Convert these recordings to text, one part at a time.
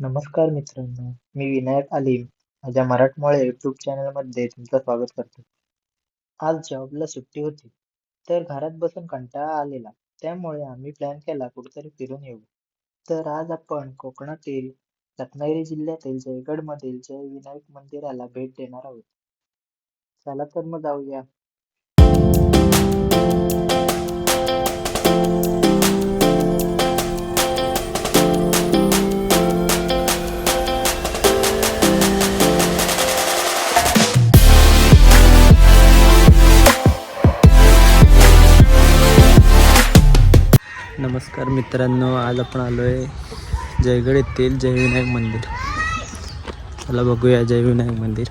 नमस्कार मित्रांनो मी विनायक आलिम. माझ्या मराठमोळ्या युट्यूब चॅनलमध्ये तुमचं स्वागत करतो. आज जॉबला सुट्टी होती तर घरात बसून कंटाळा आलेला. त्यामुळे आम्ही प्लॅन केला कुठेतरी फिरून येऊ. तर आज आपण कोकणातील रत्नागिरी जिल्ह्यातील जयगडमधील जय विनायक मंदिराला भेट देणार आहोत. चला तर मग जाऊया. नमस्कार मित्रांनो आज आपण आलो आहे जयगड येथील जयविनायक मंदिर. चला बघूया जयविनायक मंदिर.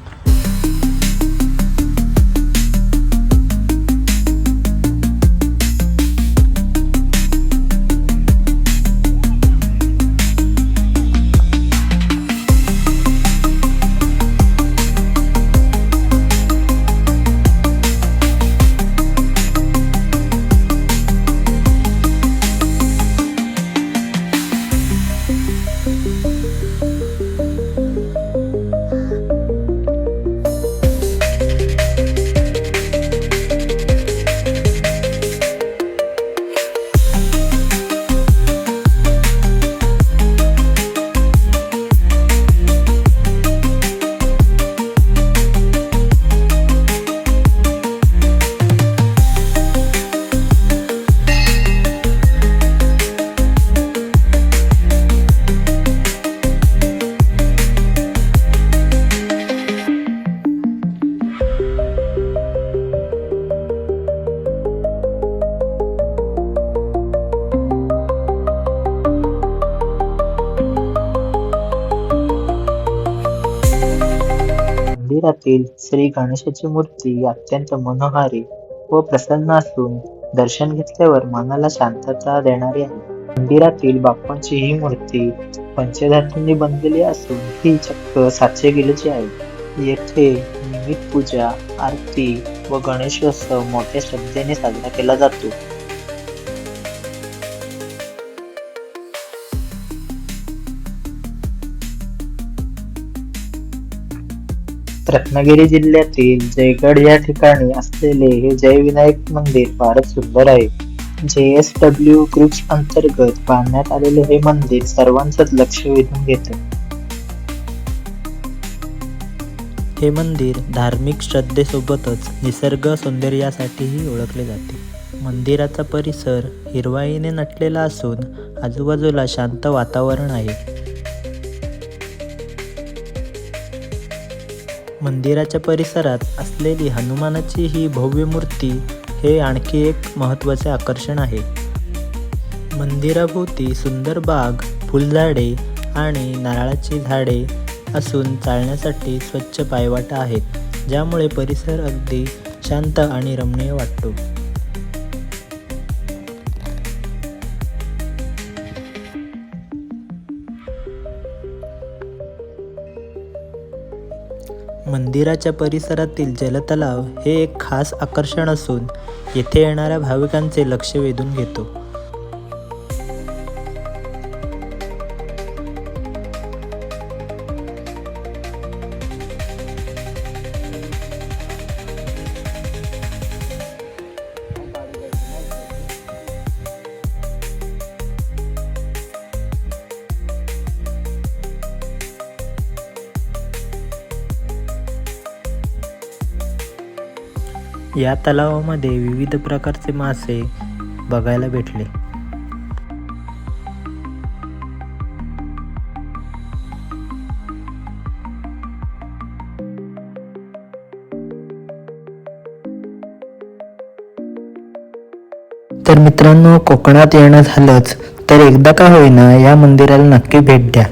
मंदिरातील श्री गणेशाची मूर्ती अत्यंत मनोहारी व प्रसन्न असून दर्शन घेतल्यावर मनाला शांतता देणारी आहे. मंदिरातील बाप्पांची ही मूर्ती पंचधातूंनी बनलेली असून ही चक्क सातशे किलोची आहे. येथे नियमित पूजा आरती व गणेशोत्सव मोठ्या श्रद्धेने साजरा केला जातो. रत्नागिरी जिल्ह्यातील जयगड या ठिकाणी असलेले हे जयविनायक मंदिर फारच सुंदर आहे. जे एस डब्ल्यू ग्रुप्स अंतर्गत बांधण्यात आलेले हे मंदिर सर्वांचंच लक्ष वेधून घेते. हे मंदिर धार्मिक श्रद्धेसोबतच निसर्ग सौंदर्यासाठीही ओळखले जाते. मंदिराचा परिसर हिरवाईने नटलेला असून आजूबाजूला शांत वातावरण आहे. मंदिराच्या परिसरात असलेली हनुमानाची ही भव्य मूर्ती हे आणखी एक महत्त्वाचे आकर्षण आहे. मंदिराभोवती सुंदर बाग फुलझाडे आणि नारळाची झाडे असून चालण्यासाठी स्वच्छ पायवाटा आहेत ज्यामुळे परिसर अगदी शांत आणि रमणीय वाटतो. मंदिराच्या परिसरातील जलतलाव हे एक खास आकर्षण असून येथे येणाऱ्या भाविकांचे लक्ष वेधून घेतो. या तलावामध्ये विविध प्रकारचे मासे बघायला भेटले. तर मित्रांनो कोकणात येणं झालंच तर एकदा का होईना या मंदिराला नक्की भेट द्या.